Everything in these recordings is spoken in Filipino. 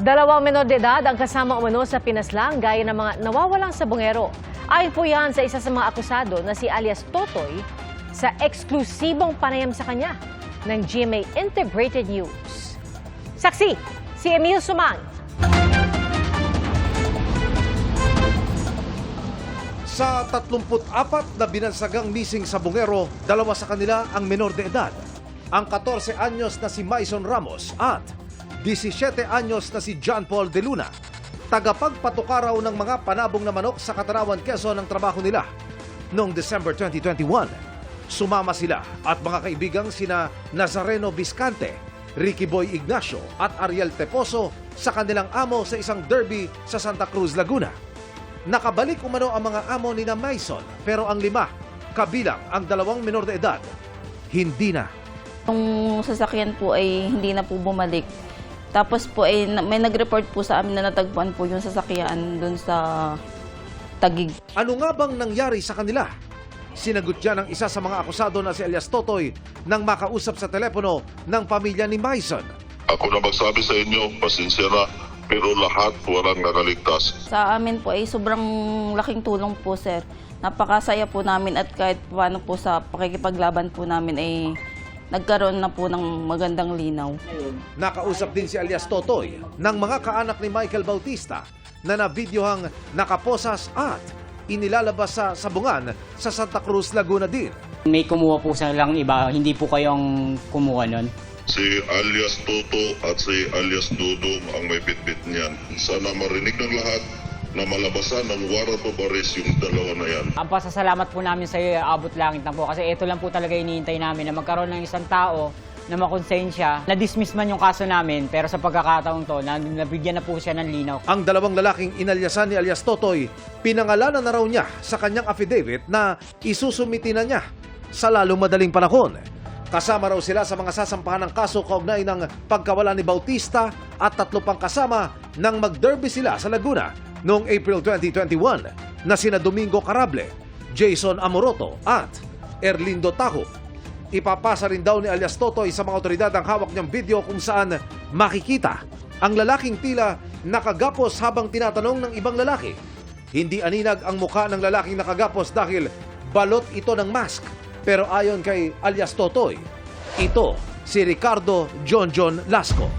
Dalawang menor de edad ang kasama umano sa pinaslang gaya ng mga nawawalang sabongero. Ayon po yan sa isa sa mga akusado na si alias Totoy sa eksklusibong panayam sa kanya ng GMA Integrated News. Saksi, si Emil Suman. Sa 34 na binansagang missing sa Bungero, dalawa sa kanila ang menor de edad. Ang 14 anyos na si Maison Ramos at 17 anyos na si John Paul De Luna. Tagapagpatukaraw ng mga panabong na manok sa Katarawan, Quezon ang trabaho nila. Noong December 2021, sumama sila at mga kaibigang sina Nazareno Viscante, Ricky Boy Ignacio at Ariel Teposo sa kanilang amo sa isang derby sa Santa Cruz, Laguna. Nakabalik umano ang mga amo ni na Maison pero ang lima, kabilang ang dalawang menor de edad, hindi na. Yung sasakyan po ay hindi na po bumalik. Tapos po ay na- may nag-report po sa amin na natagpuan po yung sasakyan doon sa Tagig. Ano nga bang nangyari sa kanila? Sinagot niya ng isa sa mga akusado na si Elias Totoy nang makausap sa telepono ng pamilya ni Maison. Ako na magsabi sa inyo, pasensya na, pero lahat walang nakaligtas. Sa amin po ay sobrang laking tulong po, sir. Napakasaya po namin at kahit paano po sa pakikipaglaban po namin ay nagkaroon na po ng magandang linaw. Nakausap din si alias Totoy ng mga kaanak ni Michael Bautista na nabideohang nakaposas at inilalabas sa sabungan sa Santa Cruz, Laguna din. May kumuha po sa lang iba, hindi po kayo ang kumuha nun. Si alias Toto at si alias Dudong ang may bitbit niyan. Sana marinig ng lahat na malabasan ng warrant of arrest yung dalawa na yan. Ang pasasalamat po namin sa iyo, abot langit na po. Kasi ito lang po talaga iniintay namin na magkaroon ng isang tao na makonsensya, na-dismiss man yung kaso namin, pero sa pagkakataong to, na, nabigyan na po siya ng linaw. Ang dalawang lalaking inalyasan ni alias Totoy, pinangalanan na raw niya sa kanyang affidavit na isusumiti na niya sa lalong madaling panahon. Kasama raw sila sa mga sasampahan ng kaso kaugnay ng pagkawala ni Bautista at tatlo pang kasama nang mag-derby sila sa Laguna noong April 2021 na sina Domingo Carable, Jason Amoroto at Erlindo Taho. Ipapasa rin daw ni alias Totoy sa mga otoridad ang hawak niyang video kung saan makikita ang lalaking tila nakagapos habang tinatanong ng ibang lalaki. Hindi aninag ang mukha ng lalaking nakagapos dahil balot ito ng mask. Pero ayon kay alias Totoy, ito si Ricardo John John Lasco.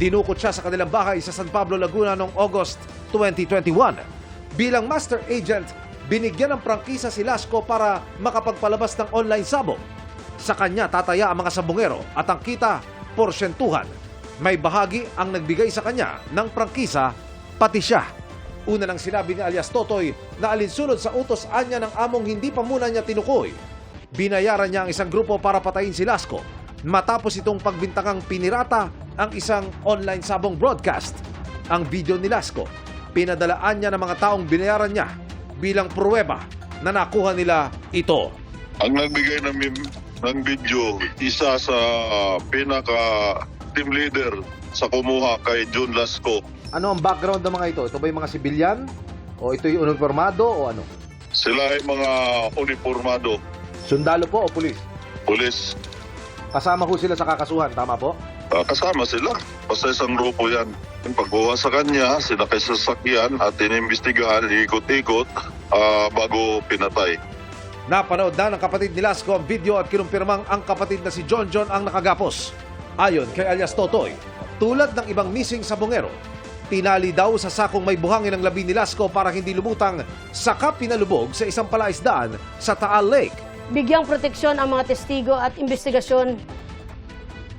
Dinukot siya sa kanilang bahay sa San Pablo, Laguna noong August 2021. Bilang master agent, binigyan ng prangkisa si Lasco para makapagpalabas ng online sabong. Sa kanya tataya ang mga sabongero at ang kita, porsyentuhan. May bahagi ang nagbigay sa kanya ng prangkisa, pati siya. Una nang sinabi ni alias Totoy na alinsunod sa utos anya ng among hindi pa muna niya tinukoy. Binayaran niya ang isang grupo para patayin si Lasco matapos itong pagbintangang pinirata ang isang online sabong broadcast. Ang video ni Lasco, pinadalaan niya ng mga taong binayaran niya bilang pruweba na nakuha nila ito. Ang nagbigay ng, mim- ng video, isa sa pinaka team leader sa kumuha kay June Lasco. Ano ang background ng mga ito? Ito ba yung mga sibilyan? O ito yung uniformado o ano? Sila ay mga uniformado, Sundalo po o pulis? pulis. Kasama ho sila sa kakasuhan, tama po? Ah, kasama sila. Basta isang grupo yan. Yung pagkuha sa kanya, sinakay sa sasakyan at inimbestigahan, ikot-ikot ah, bago pinatay. Napanood na ng kapatid ni Lasco ang video at kinumpirmang ang kapatid na si John John ang nakagapos. Ayon kay alias Totoy, tulad ng ibang missing sa bungero, tinali daw sa sakong may buhangin ng labi ni Lasco para hindi lumutang saka pinalubog sa isang palaisdaan sa Taal Lake. bigyang proteksyon ang mga testigo at investigasyon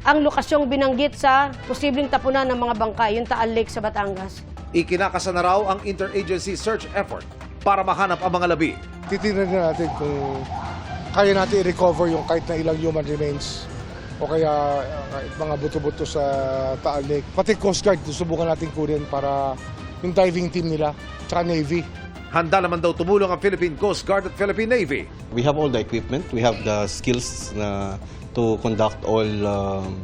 ang lokasyong binanggit sa posibleng tapunan ng mga bangkay, yung Taal Lake sa Batangas. Ikinakasa na raw ang interagency search effort para mahanap ang mga labi. titignan na natin kung kaya natin i-recover yung kahit na ilang human remains o kaya uh, kahit mga buto-buto sa Taal Lake. Pati Coast Guard, susubukan natin kunin para yung diving team nila, tsaka Navy. Handa naman daw tumulong ang Philippine Coast Guard at Philippine Navy. We have all the equipment. We have the skills na to conduct all um,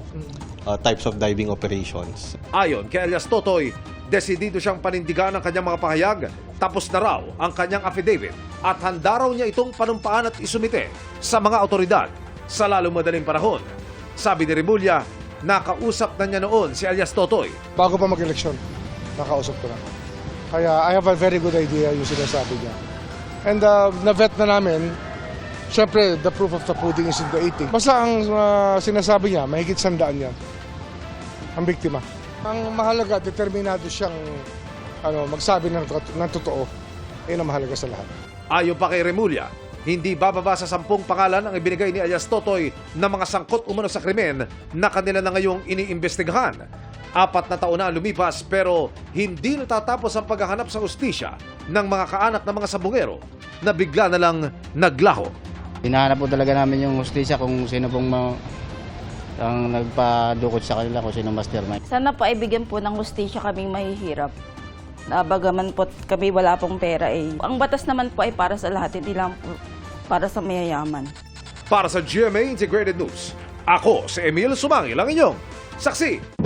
uh, types of diving operations. Ayon kay alias Totoy, desidido siyang panindigan ang kanyang mga pahayag, tapos na raw ang kanyang affidavit at handa raw niya itong panumpaan at isumite sa mga otoridad sa lalong madaling panahon. Sabi ni Rimulya, nakausap na niya noon si alias Totoy. Bago pa mag-eleksyon. Nakausap ko na. Kaya I have a very good idea yung sinasabi niya. And uh, na-vet na namin, syempre, the proof of the pudding is in the eating. Basta ang uh, sinasabi niya, mahigit sandaan yan. Ang biktima. Ang mahalaga, determinado siyang ano, magsabi ng, ng totoo. Yun ang mahalaga sa lahat. Ayon pa kay Remulla, hindi bababa sa sampung pangalan ang ibinigay ni alias Totoy na mga sangkot umano sa krimen na kanila na ngayong iniimbestigahan. Apat na taon na ang lumipas pero hindi natatapos ang paghahanap sa ustisya ng mga kaanak ng mga sabungero na bigla na lang naglaho. Hinahanap po talaga namin yung hustisya kung sino pong ma- ang nagpadukot sa kanila, kung sino mastermind. Sana po ay bigyan po ng hustisya kaming mahihirap. Nabagaman po kami wala pong pera eh. Ang batas naman po ay para sa lahat, hindi lang po para sa mayayaman. Para sa GMA Integrated News, ako si Emil Sumangil ang inyong saksi.